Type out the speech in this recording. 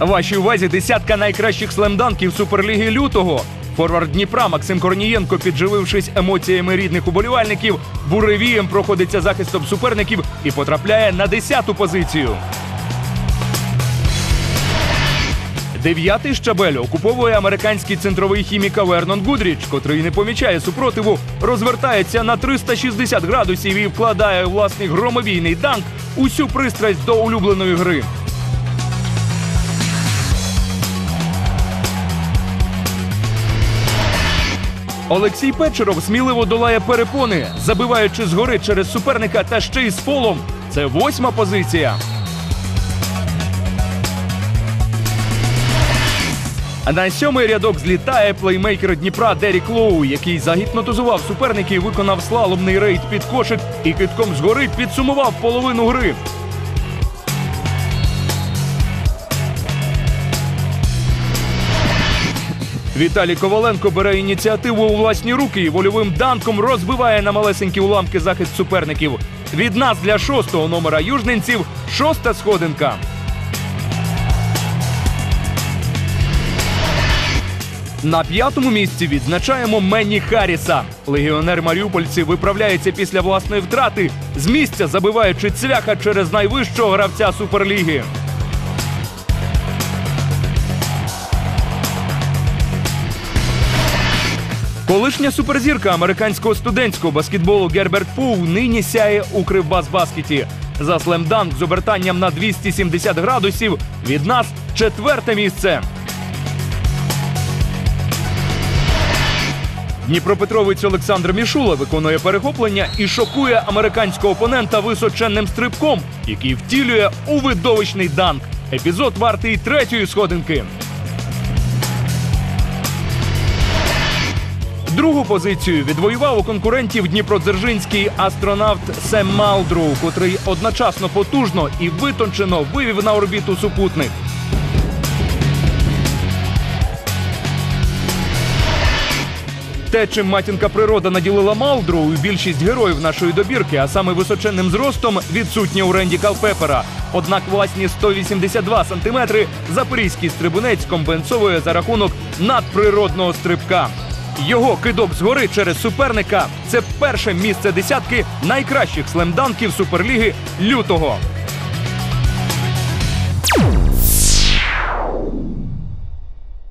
Вашій увазі десятка найкращих слемданків Суперліги лютого. Форвард Дніпра Максим Корнієнко, підживившись емоціями рідних уболівальників, буревієм проходиться захистом суперників і потрапляє на 10-ту позицію. Дев'ятий щабель окуповує американський центровий хімік Вернон Гудріч, котрий не помічає супротиву, розвертається на 360 градусів і вкладає власний громовійний данк усю пристрасть до улюбленої гри. Олексій Печеров сміливо долає перепони, забиваючи згори через суперника та ще й з фолом. Це восьма позиція. А на сьомий рядок злітає плеймейкер Дніпра Дерік Лоу, який загіпнотизував суперників, виконав слаломний рейд під кошик і китком згори підсумував половину гри. Віталій Коваленко бере ініціативу у власні руки і вольовим данком розбиває на малесенькі уламки захист суперників. Від нас для шостого номера южненців шоста сходинка. На п'ятому місці відзначаємо Менні Харріса. Легіонер Маріупольці виправляється після власної втрати з місця, забиваючи цвяха через найвищого гравця суперліги. Колишня суперзірка американського студентського баскетболу Герберт Пул нині сяє у Кривбас-баскеті. За слемданк з обертанням на 270 градусів від нас четверте місце. Дніпропетровець Олександр Мішула виконує перехоплення і шокує американського опонента височенним стрибком, який втілює у видовищний данк. Епізод вартий третьої сходинки. Позицію відвоював у конкурентів дніпродзержинський астронавт Сем Малдру, котрий одночасно потужно і витончено вивів на орбіту супутник. Те, чим матінка природа наділила Малдру, і більшість героїв нашої добірки, а саме височенним зростом, відсутнє у Ренді Калпепера. Однак власні 182 сантиметри запорізький стрибунець компенсовує за рахунок надприродного стрибка. Його кидок згори через суперника це перше місце десятки найкращих слемданків суперліги лютого.